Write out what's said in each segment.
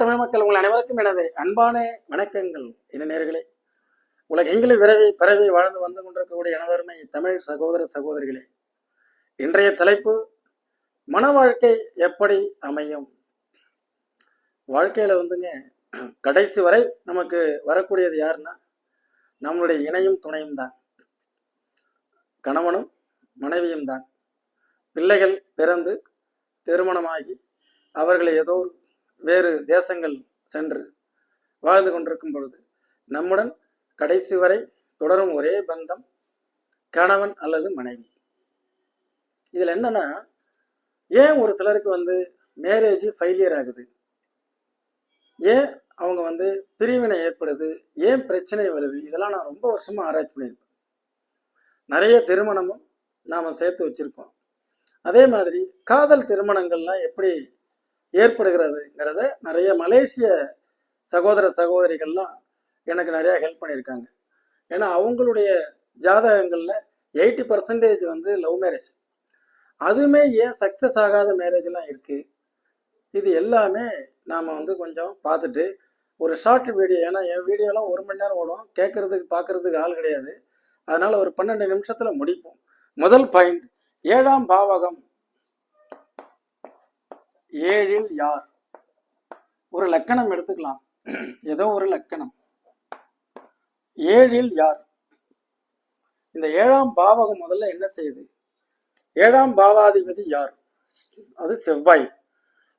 தமிழ் மக்கள் உங்கள் அனைவருக்கும் எனது அன்பான வணக்கங்கள். என்ன நேர்களே உலகெங்கிலும் விரவி பரவி வாழ்ந்து வந்து கொண்டிருக்கக்கூடிய எனதருமை தமிழ் சகோதர சகோதரிகளே இன்றைய தலைப்பு மன வாழ்க்கை எப்படி அமையும்? வாழ்க்கையில வந்துங்க கடைசி வரை நமக்கு வரக்கூடியது யாருன்னா நம்மளுடைய இணையும் துணையும் தான். கணவனும் மனைவியும் தான். பிள்ளைகள் பிறந்து திருமணமாகி அவர்களை ஏதோ வேறு தேசங்கள் சென்று வாழ்ந்து கொண்டிருக்கும் பொழுது நம்முடன் கடைசி வரை தொடரும் ஒரே பந்தம் கணவன் அல்லது மனைவி. இதில் என்னன்னா ஏன் ஒரு சிலருக்கு வந்து மேரேஜ் ஃபெயிலியர் ஆகுது? ஏன் அவங்க வந்து பிரிவினை ஏற்படுது? ஏன் பிரச்சனை வருது? இதெல்லாம் நான் ரொம்ப வருஷமாக ஆராய்ச்சி பண்ணியிருப்பேன் நிறைய திருமணமும் நாம் சேர்த்து வச்சுருக்கோம். அதே மாதிரி காதல் திருமணங்கள்லாம் எப்படி ஏற்படுகிறதுங்கிறத நிறைய மலேசிய சகோதர சகோதரிகள்லாம் எனக்கு நிறையா ஹெல்ப் பண்ணியிருக்காங்க. ஏன்னா அவங்களுடைய ஜாதகங்களில் எயிட்டி பர்சன்டேஜ் வந்து லவ் மேரேஜ் அதுவுமே ஏன் சக்ஸஸ் ஆகாத மேரேஜ்லாம் இருக்குது இது எல்லாமே நாம் வந்து கொஞ்சம் பார்த்துட்டு ஒரு ஷார்ட் வீடியோ ஏன்னா என் வீடியோலாம் ஒரு மணி நேரம் ஓடும். கேட்குறதுக்கு பார்க்குறதுக்கு ஆள் கிடையாது. அதனால் ஒரு பன்னெண்டு நிமிஷத்தில் முடிப்போம். முதல் பாயிண்ட் ஏழாம் பாவகம். ஏழில் யார்? ஒரு லக்கணம் எடுத்துக்கலாம். ஏதோ ஒரு லக்கணம். ஏழில் யார்? இந்த ஏழாம் பாவகம் முதல்ல என்ன செய்யுது? ஏழாம் பாவாதிபதி யார்? அது செவ்வாய்.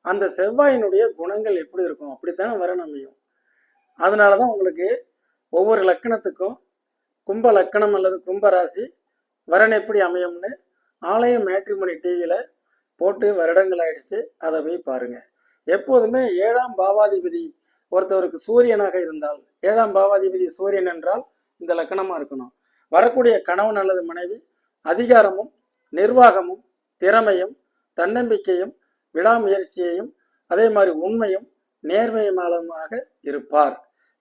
அந்த செவ்வாயினுடைய குணங்கள் எப்படி இருக்கும்? அப்படித்தானே வர அமையும். அதனால தான் உங்களுக்கு ஒவ்வொரு லக்கணத்துக்கும் கும்ப லக்கணம் அல்லது கும்ப ராசி வரன் எப்படி அமையும்னு ஆலயம் மேட்ரிமணி டிவியில் போட்டு வருடங்கள் ஆயிடுச்சு அதை போய் பாருங்க. எப்போதுமே ஏழாம் பாவாதிபதி ஒருத்தவருக்கு சூரியனாக இருந்தால் ஏழாம் பாவாதிபதி சூரியன் என்றால் இந்த லக்கணமாக இருக்கணும். வரக்கூடிய கணவன் அல்லது மனைவி அதிகாரமும் நிர்வாகமும் திறமையும் தன்னம்பிக்கையும் விடாமுயற்சியையும் அதே மாதிரி உண்மையும் நேர்மையுமாக இருப்பார்.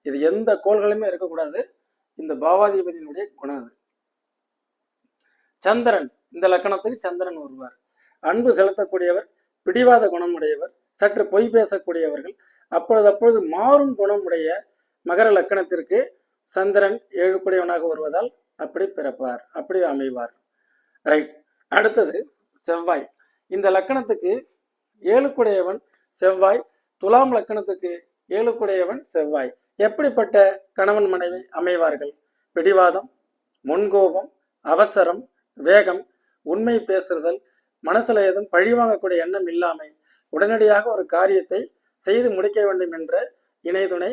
இது எந்த கோள்களுமே இருக்கக்கூடாது. இந்த பாவாதிபதியினுடைய குணம் அது. சந்திரன் இந்த லக்கணத்துக்கு சந்திரன் வருவார் அன்பு செலுத்தக்கூடியவர் பிடிவாத குணமுடையவர் சற்று பொய் பேசக்கூடியவர்கள். அப்பொழுது அப்பொழுது மாறும் குணமுடைய மகர லக்கணத்திற்கு சந்திரன் ஏழுக்குடையவனாக வருவதால் அப்படி பிறப்பார் அப்படி அமைவார். ரைட் அடுத்தது செவ்வாய். இந்த லக்கணத்துக்கு ஏழுக்குடையவன் செவ்வாய் துலாம் லக்கணத்துக்கு ஏழுக்குடையவன் செவ்வாய். எப்படிப்பட்ட கணவன் மனைவி அமைவார்கள்? பிடிவாதம் முன்கோபம் அவசரம் வேகம் உண்மை பேசுதல் மனசுல எதுவும் பழிவாங்கக்கூடிய எண்ணம் இல்லாமை உடனடியாக ஒரு காரியத்தை செய்து முடிக்க வேண்டும் என்ற இணைதுணை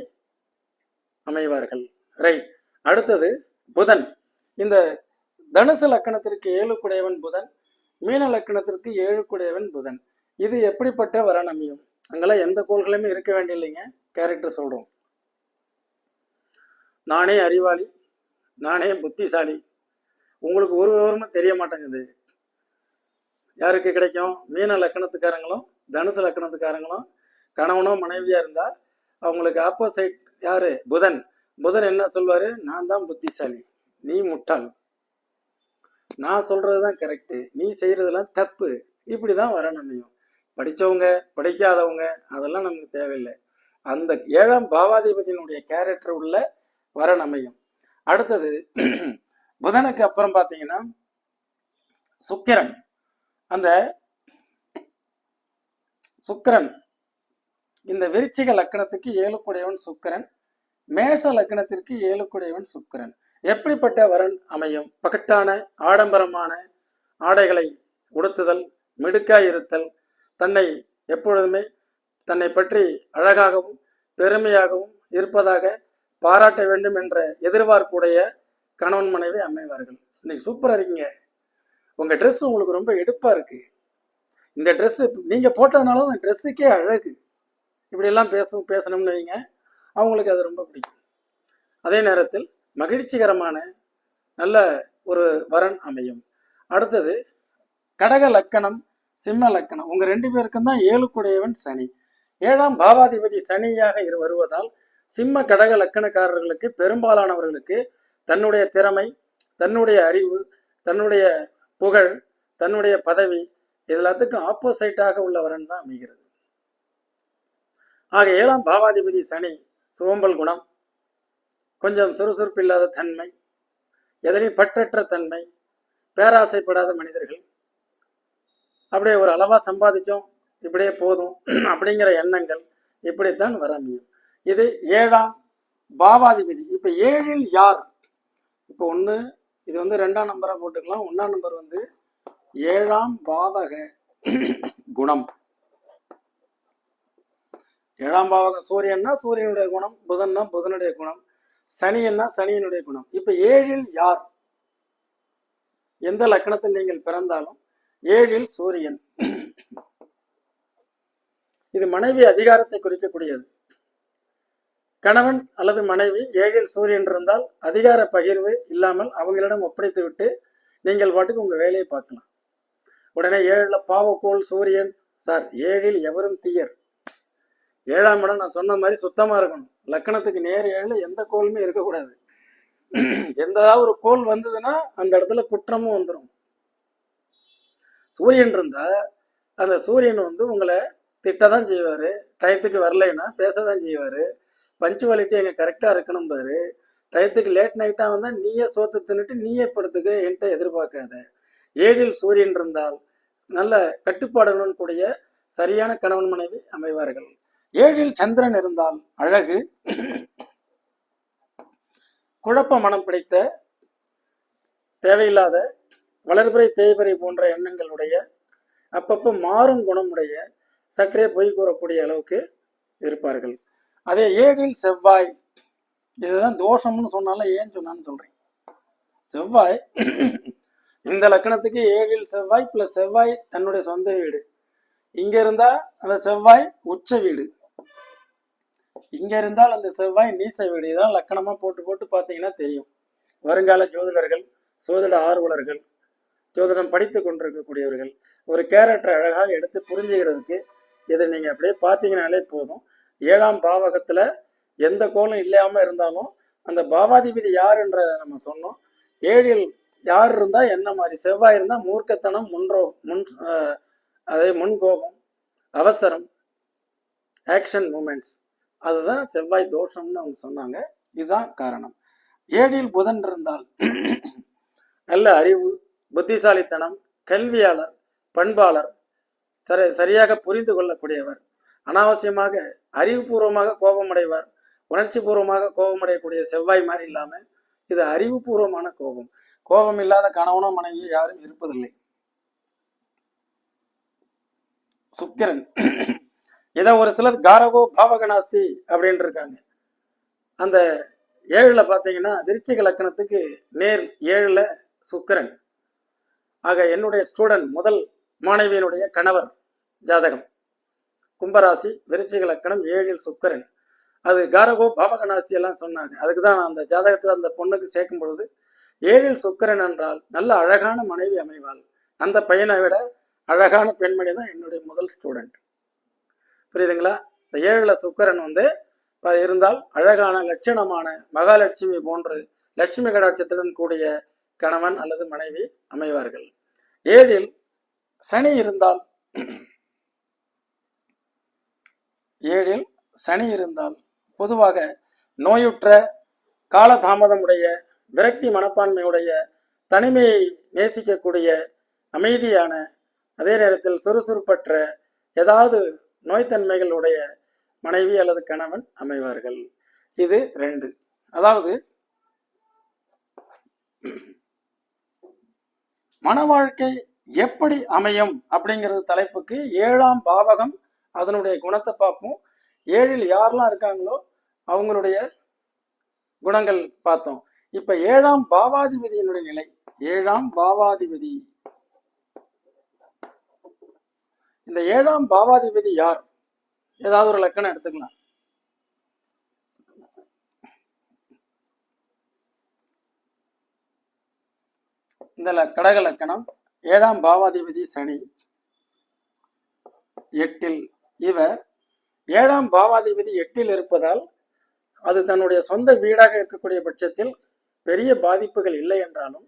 அமைவார்கள். ரைட் அடுத்தது புதன். இந்த தனுசு லக்கணத்திற்கு ஏழுக்குடையவன் புதன் மீன லக்கணத்திற்கு ஏழுக்குடையவன் புதன். இது எப்படிப்பட்ட வரன் அமையும்? அங்கெல்லாம் எந்த கோள்களுமே இருக்க வேண்டியில்லைங்க கேரக்டர் சொல்றோம். நானே அறிவாளி நானே புத்திசாலி. உங்களுக்கு ஒரு விவரமும் தெரிய மாட்டேங்குது. யாருக்கு கிடைக்கும்? மீன லக்கணத்துக்காரங்களும் தனுசு லக்கணத்துக்காரங்களும் கணவனோ மனைவியா இருந்தா அவங்களுக்கு ஆப்போசிட் யாரு? புதன். புதன் என்ன சொல்வாரு? நான் தான் புத்திசாலி. நீ முட்டாள். நான் சொல்றதுதான் கரெக்டு நீ செய்யறதெல்லாம் தப்பு. இப்படிதான் வர அமையும் படிச்சவங்க படிக்காதவங்க அதெல்லாம் நமக்கு தேவையில்லை. அந்த ஏழாம் பாவாதிபதியினுடைய கேரக்டர் உள்ள வரன் அமையும். அடுத்தது புதனுக்கு அப்புறம் பார்த்தீங்கன்னா சுக்கிரன். அந்த சுக்கிரன் இந்த விருச்சிக லக்கணத்துக்கு ஏழுக்குடையவன் சுக்கிரன் மேஷ லக்கணத்திற்கு ஏழுக்குடையவன் சுக்கிரன். எப்படிப்பட்ட வரன் அமையும்? பகட்டான ஆடம்பரமான ஆடைகளை உடுத்துதல் மிடுக்காய் இருத்தல் தன்னை எப்பொழுதுமே தன்னை பற்றி அழகாகவும் பெருமையாகவும் இருப்பதாக பாராட்ட வேண்டும் என்ற எதிர்பார்ப்புடைய கணவன் மனைவி அமைவார்கள் இன்னைக்கு சூப்பராக இருக்கீங்க. உங்க ட்ரெஸ் உங்களுக்கு ரொம்ப எடுப்பா இருக்கு. இந்த ட்ரெஸ்ஸு நீங்க போட்டதுனால அந்த ட்ரெஸ்ஸுக்கே அழகு. இப்படி எல்லாம் பேசும் பேசணும்னு வைங்க. அவங்களுக்கு அது ரொம்ப பிடிக்கும். அதே நேரத்தில் மகிழ்ச்சிகரமான நல்ல ஒரு வரன் அமையும். அடுத்தது கடக லக்கணம் சிம்ம லக்கணம். உங்க ரெண்டு பேருக்கும் தான் ஏழுக்குடையவன் சனி. ஏழாம் பாவாதிபதி சனியாக இரு வருவதால் சிம்ம கடக லக்கணக்காரர்களுக்கு பெரும்பாலானவர்களுக்கு தன்னுடைய திறமை தன்னுடைய அறிவு தன்னுடைய புகழ் தன்னுடைய பதவி இது எல்லாத்துக்கும் ஆப்போசைட்டாக உள்ளவரன் தான் அமைகிறது. ஆக ஏழாம் பாவாதிபதி சனி சோம்பல் குணம் கொஞ்சம் சுறுசுறுப்பு இல்லாத தன்மை எதனையும் பற்றற்ற தன்மை பேராசைப்படாத மனிதர்கள். அப்படியே ஒரு அளவா சம்பாதிச்சோம் இப்படியே போதும் அப்படிங்கிற எண்ணங்கள் இப்படித்தான் வர அமையும். இது ஏழாம் பாவாதிபதி இப்ப ஏழில் யார்? இப்போ ஒன்று இது வந்து ரெண்டாம் நம்பரா போட்டுக்கலாம். ஒன்றாம் நம்பர் வந்து ஏழாம் பாவக குணம். ஏழாம் பாவக சூரியன்னா சூரியனுடைய குணம் புதன்னா புதனுடைய குணம் சனியன்னா சனியினுடைய குணம். இப்ப ஏழில் யார்? எந்த லக்கணத்தில் நீங்கள் பிறந்தாலும் ஏழில் சூரியன். இது மனைவி அதிகாரத்தை குறிக்கக்கூடியது. கணவன் அல்லது மனைவி ஏழில் சூரியன் இருந்தால் அதிகார பகிர்வு இல்லாமல் அவங்களிடம் ஒப்படைத்து விட்டு நீங்கள் பாட்டுக்கு உங்கள் வேலையை பார்க்கலாம். உடனே ஏழில் பாவக்கோள் சூரியன் சார் ஏழில் எவரும் தீயர். ஏழாம் இடம் நான் சொன்ன மாதிரி சுத்தமாக இருக்கணும். லக்கணத்துக்கு நேர் ஏழு எந்த கோளுமே இருக்கக்கூடாது. எந்த ஒரு கோல் வந்ததுன்னா அந்த இடத்துல குற்றமும் வந்துடும் சூரியன் இருந்தால் அந்த சூரியன் வந்து உங்களை திட்ட தான் செய்வார் டயத்துக்கு வரலைன்னா பேச தான் செய்வார் பஞ்சுவாலிட்டி எங்கே கரெக்டாக இருக்கணும் பாரு. டயத்துக்கு லேட் நைட்டாக வந்தால் நீயே சோத்து தின்னுட்டு நீயே படுத்துக்க என்கிட்ட எதிர்பார்க்காத. ஏழில் சூரியன் இருந்தால் நல்ல கட்டுப்பாடுகளுடன் கூடிய சரியான கணவன் மனைவி அமைவார்கள். ஏழில் சந்திரன் இருந்தால் அழகு குழப்ப மனம் பிடித்த தேவையில்லாத வளர்பிறை தேய்பறை போன்ற எண்ணங்களுடைய அப்பப்போ மாறும் குணமுடைய சற்றே பொய் கூறக்கூடிய அளவுக்கு இருப்பார்கள். அதே ஏழில் செவ்வாய். இதுதான் தோஷம்னு சொன்னாலும் ஏன் சொன்னான்னு சொல்றேன். செவ்வாய் இந்த லக்கணத்துக்கு ஏழில் செவ்வாய் பிளஸ் செவ்வாய் தன்னுடைய சொந்த வீடு. இங்க இருந்தா அந்த செவ்வாய் உச்ச வீடு. இங்க இருந்தால் அந்த செவ்வாய் நீச வீடு. இதெல்லாம் லக்கணமா போட்டு போட்டு பார்த்தீங்கன்னா தெரியும். வருங்கால ஜோதிடர்கள் சோதிட ஆர்வலர்கள் ஜோதிடம் படித்து கொண்டிருக்கக்கூடியவர்கள் ஒரு கேரக்டரை அழகாக எடுத்து புரிஞ்சுக்கிறதுக்கு இதை நீங்கள் அப்படியே பார்த்தீங்கனாலே போதும். ஏழாம் பாவகத்துல எந்த கோலம் இல்லாம இருந்தாலும் அந்த பாவாதிபதி யாருன்ற நம்ம சொன்னோம். ஏழில் யார் இருந்தா என்ன மாதிரி? செவ்வாய் இருந்தா மூர்க்கத்தனம் முன்றோ முன் அதே முன்கோபம் அவசரம் ஆக்ஷன் மூமெண்ட்ஸ் அதுதான் செவ்வாய் தோஷம்னு அவங்க சொன்னாங்க. இதுதான் காரணம். ஏழில் புதன் இருந்தால் நல்ல அறிவு புத்திசாலித்தனம் கல்வியாளர் பண்பாளர் சரி சரியாக புரிந்து கொள்ளக்கூடியவர். அனாவசியமாக அறிவுபூர்வமாக கோபமடைவார். உணர்ச்சி பூர்வமாக கோபமடையக்கூடிய செவ்வாய் மாதிரி இல்லாம இது அறிவுபூர்வமான கோபம். கோபம் இல்லாத கணவனோ மனைவியோ யாரும் இருப்பதில்லை. சுக்கிரன். இதை ஒரு சிலர் காரகோ பாவகநாஸ்தி அப்படின்ட்டு இருக்காங்க. அந்த ஏழுல பாத்தீங்கன்னா திருச்சி லக்கணத்துக்கு நேர் ஏழுல சுக்கிரன். ஆக என்னுடைய ஸ்டூடெண்ட் முதல் மாணவியினுடைய கணவர் ஜாதகம். கும்பராசி விருச்சிக லக்கணம் ஏழில் சுக்கரன். அது காரகோ பாவகநாஸ்தி எல்லாம் சொன்னாங்க. அதுக்கு தான் நான் அந்த ஜாதகத்தில் அந்த பொண்ணுக்கு சேர்க்கும் பொழுது ஏழில் சுக்கரன் என்றால் நல்ல அழகான மனைவி அமைவாள். அந்த பையனை விட அழகான பெண்மணி தான் என்னுடைய முதல் ஸ்டூடெண்ட் புரியுதுங்களா? இந்த ஏழில் சுக்கரன் வந்து இருந்தால் அழகான லட்சணமான மகாலட்சுமி போன்று லட்சுமி கடாட்சத்துடன் கூடிய கணவன் அல்லது மனைவி அமைவார்கள். ஏழில் சனி இருந்தால் ஏழில் சனி இருந்தால் பொதுவாக நோயுற்ற காலதாமதமுடைய விரக்தி மனப்பான்மையுடைய தனிமையை நேசிக்கக்கூடிய அமைதியான அதே நேரத்தில் சுறுசுறுப்பற்ற ஏதாவது நோய்த்தன்மைகளுடைய மனைவி அல்லது கணவன் அமைவார்கள். இது ரெண்டு. அதாவது மன வாழ்க்கை எப்படி அமையும் அப்படிங்கிறது தலைப்புக்கு ஏழாம் பாவகம் அதனுடைய குணத்தை பார்ப்போம். ஏழில் யாரெல்லாம் இருக்காங்களோ அவங்களுடைய குணங்கள் பார்த்தோம். இப்ப ஏழாம் பாவாதிபதியினுடைய நிலை. ஏழாம் பாவாதிபதி. இந்த ஏழாம் பாவாதிபதி யார்? ஏதாவது ஒரு லக்கணம் எடுத்துக்கலாம். இந்த ல- கடக லக்கணம். ஏழாம் பாவாதிபதி சனி. எட்டில் இவர் ஏழாம் பாவாதிபதி எட்டில் இருப்பதால் அது தன்னுடைய சொந்த வீடாக இருக்கக்கூடிய பட்சத்தில் பெரிய பாதிப்புகள் இல்லை என்றாலும்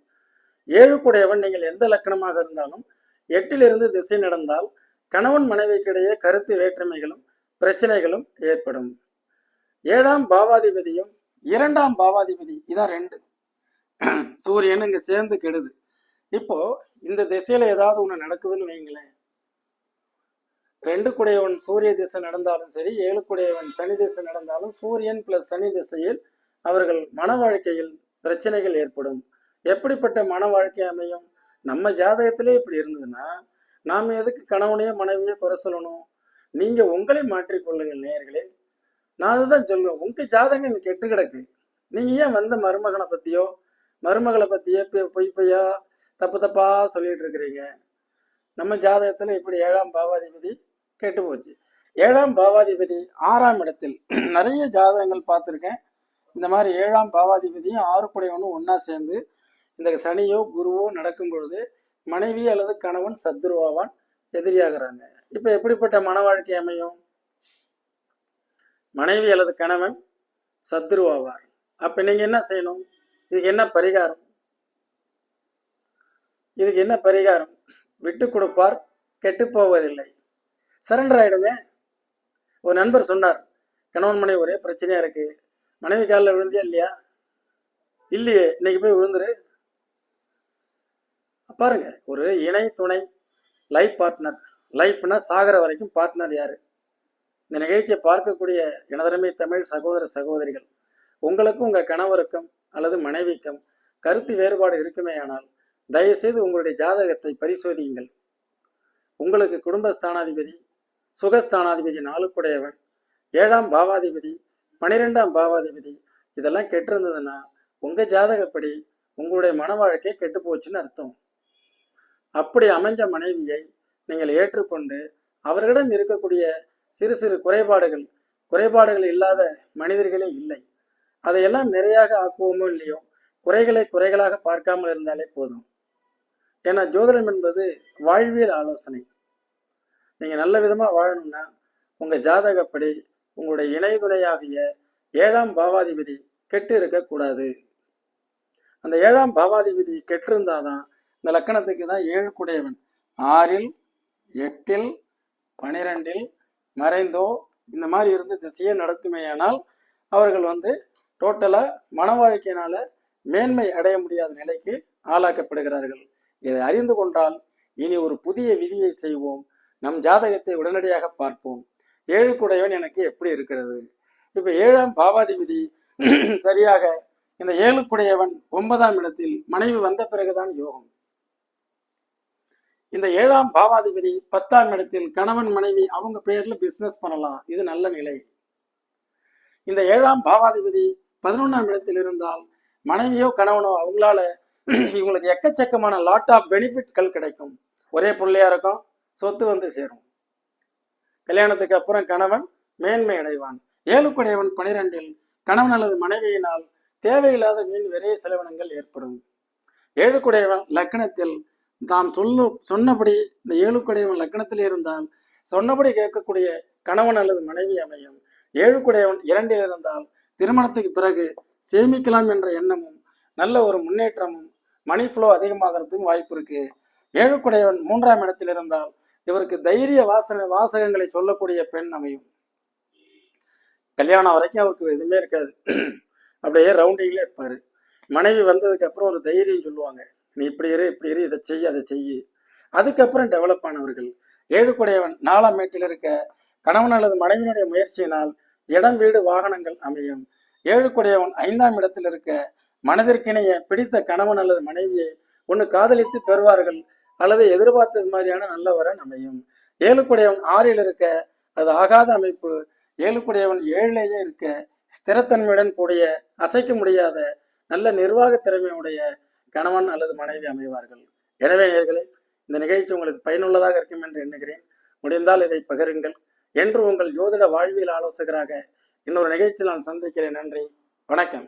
ஏழுக்குடையவன் நீங்கள் எந்த லக்கணமாக இருந்தாலும் எட்டிலிருந்து திசை நடந்தால் கணவன் மனைவிக்கிடையே கருத்து வேற்றுமைகளும் பிரச்சனைகளும் ஏற்படும். ஏழாம் பாவாதிபதியும் இரண்டாம் பாவாதிபதி இதான் ரெண்டு. சூரியன் இங்க சேர்ந்து கெடுது. இப்போ இந்த திசையில ஏதாவது ஒண்ணு நடக்குதுன்னு வைங்களேன். ரெண்டு குடையவன் சூரிய திசை நடந்தாலும் சரி ஏழு குடையவன் சனி திசை நடந்தாலும் சூரியன் பிளஸ் சனி திசையில் அவர்கள் மன வாழ்க்கையில் பிரச்சனைகள் ஏற்படும். எப்படிப்பட்ட மன வாழ்க்கை அமையும்? நம்ம ஜாதகத்திலே இப்படி இருந்ததுன்னா நாம் எதுக்கு கணவனையோ மனைவியோ குறை சொல்லணும்? நீங்க உங்களை மாற்றிக்கொள்ளுங்கள் நேயர்களே. நான் அதுதான் சொல்லுவேன் உங்க ஜாதகம் இங்கே கெட்டு கிடக்கு. நீங்க ஏன் வந்த மருமகனை பத்தியோ மருமகளை பற்றியே பொய் பொய் பொய்யா தப்பு தப்பா சொல்லிட்டு இருக்கிறீங்க? நம்ம ஜாதகத்துல இப்படி ஏழாம் பாவாதிபதி கெட்டு போச்சு ஏழாம் பாவாதிபதி ஆறாம் இடத்தில். நிறைய ஜாதகங்கள் பார்த்துருக்கேன். இந்த மாதிரி ஏழாம் பாவாதிபதியும் ஆறு குடையவனும் ஒன்றா சேர்ந்து இந்த சனியோ குருவோ நடக்கும் பொழுது மனைவி அல்லது கணவன் சத்துருவாவான் எதிரியாகிறாங்க. இப்போ எப்படிப்பட்ட மன வாழ்க்கை அமையும்? மனைவி அல்லது கணவன் சத்துருவாவார் அப்போ நீங்கள் என்ன செய்யணும்? இதுக்கு என்ன பரிகாரம்? இதுக்கு என்ன பரிகாரம்? விட்டு கொடுப்பார் கெட்டு போவதில்லை. சரண்டர் ஆயிடுங்க. ஒரு நண்பர் சொன்னார் கணவன் மனைவி ஒரே பிரச்சனையா இருக்கு. மனைவி காலில் விழுந்தியா இல்லையா? இல்லையே இன்னைக்கு போய் விழுந்துரு. பாருங்க ஒரு இணை துணை லைஃப் பார்ட்னர் லைஃப்னா சாகிற வரைக்கும் பார்ட்னர் யாரு? இந்த நிகழ்ச்சியை பார்க்கக்கூடிய எனதரமை தமிழ் சகோதர சகோதரிகள் உங்களுக்கும் உங்க கணவருக்கும் அல்லது மனைவிக்கும் கருத்து வேறுபாடு இருக்குமே ஆனால் தயவுசெய்து உங்களுடைய ஜாதகத்தை பரிசோதியுங்கள். உங்களுக்கு குடும்ப ஸ்தானாதிபதி சுகஸ்தானாதிபதி நாளுக்குடையவன். ஏழாம் பாவாதிபதி பனிரெண்டாம் பாவாதிபதி இதெல்லாம் கெட்டிருந்ததுன்னா உங்கள் ஜாதகப்படி உங்களுடைய மன வாழ்க்கை கெட்டு போச்சுன்னு அர்த்தம். அப்படி அமைஞ்ச மனைவியை நீங்கள் ஏற்றுக்கொண்டு அவர்களிடம் இருக்கக்கூடிய சிறு சிறு குறைபாடுகள் குறைபாடுகள் இல்லாத மனிதர்களே இல்லை. அதையெல்லாம் நிறையாக ஆக்குவோமோ இல்லையோ குறைகளை குறைகளாக பார்க்காமல் இருந்தாலே போதும். ஏன்னா ஜோதிடம் என்பது வாழ்வியல் ஆலோசனை. நீங்க நல்ல விதமா வாழணும்னா உங்க ஜாதகப்படி உங்களுடைய இணைதுணையாகிய ஏழாம் பாவாதிபதி கெட்டு இருக்கக்கூடாது. அந்த ஏழாம் பாவாதிபதி கெட்டு தான் இந்த லக்கணத்துக்கு தான் ஏழு குடையவன். ஆறில் எட்டில் பனிரெண்டில் மறைந்தோ இந்த மாதிரி இருந்து திசையே நடக்குமேயானால் அவர்கள் வந்து டோட்டலாக மன வாழ்க்கையினால மேன்மை அடைய முடியாத நிலைக்கு ஆளாக்கப்படுகிறார்கள். இதை அறிந்து கொண்டால் இனி ஒரு புதிய விதியை செய்வோம். நம் ஜாதகத்தை உடனடியாக பார்ப்போம். ஏழு குடையவன் எனக்கு எப்படி இருக்கிறது? இப்ப ஏழாம் பாவாதிபதி சரியாக இந்த ஏழு குடையவன் ஒன்பதாம் இடத்தில் மனைவி வந்த பிறகுதான் யோகம். இந்த ஏழாம் பாவாதிபதி பத்தாம் இடத்தில் கணவன் மனைவி அவங்க பெயர்ல பிசினஸ் பண்ணலாம். இது நல்ல நிலை. இந்த ஏழாம் பாவாதிபதி பதினொன்றாம் இடத்தில் இருந்தால் மனைவியோ கணவனோ அவங்களால இவங்களுக்கு எக்கச்சக்கமான லாட் ஆஃப் பெனிஃபிட்கள் கிடைக்கும். ஒரே பிள்ளையா இருக்கும் சொத்து வந்து சேரும். கல்யாணத்துக்கு அப்புறம் கணவன் மேன்மை அடைவான். ஏழுக்குடையவன் பனிரெண்டில் கணவன் அல்லது மனைவியினால் தேவையில்லாத வீண் விரைய செலவினங்கள் ஏற்படும். ஏழுக்குடையவன் லக்கணத்தில் தாம் சொல்லு சொன்னபடி இந்த ஏழுக்குடையவன் லக்கணத்தில் இருந்தால் சொன்னபடி கேட்கக்கூடிய கணவன் அல்லது மனைவி அமையும். ஏழுக்குடையவன் இரண்டில் இருந்தால் திருமணத்துக்கு பிறகு சேமிக்கலாம் என்ற எண்ணமும் நல்ல ஒரு முன்னேற்றமும் மணி ஃப்ளோ அதிகமாகிறதுக்கும் வாய்ப்பு இருக்கு. ஏழுக்குடையவன் மூன்றாம் இடத்தில் இருந்தால் இவருக்கு தைரிய வாசனை வாசகங்களை சொல்லக்கூடிய பெண் அமையும். கல்யாணம் வரைக்கும் அவருக்கு எதுவுமே இருக்காது. அப்படியே ரவுண்டிங்ல இருப்பாரு. மனைவி வந்ததுக்கு அப்புறம் ஒரு தைரியம் சொல்லுவாங்க. நீ இப்படி இரு இப்படி இரு இதை செய் அதை செய். அதுக்கப்புறம் டெவலப் ஆனவர்கள். ஏழுக்குடையவன் நாலாம் மேட்டில் இருக்க கணவன் அல்லது மனைவியினுடைய முயற்சியினால் இடம் வீடு வாகனங்கள் அமையும். ஏழுக்குடையவன் ஐந்தாம் இடத்தில் இருக்க மனதிற்கிணைய பிடித்த கணவன் அல்லது மனைவியை ஒன்று காதலித்து பெறுவார்கள். அல்லது எதிர்பார்த்தது மாதிரியான நல்ல வரன் அமையும். ஏழுக்குடையவன் ஆறில் இருக்க அது ஆகாத அமைப்பு. ஏழுக்குடையவன் ஏழிலேயே இருக்க ஸ்திரத்தன்மையுடன் கூடிய அசைக்க முடியாத நல்ல நிர்வாக திறமையுடைய கணவன் அல்லது மனைவி அமைவார்கள். எனவே நேர்களே இந்த நிகழ்ச்சி உங்களுக்கு பயனுள்ளதாக இருக்கும் என்று எண்ணுகிறேன். முடிந்தால் இதை பகிருங்கள். என்று உங்கள் யோதிட வாழ்வியல் ஆலோசகராக இன்னொரு நிகழ்ச்சியில் நான் சந்திக்கிறேன். நன்றி. வணக்கம்.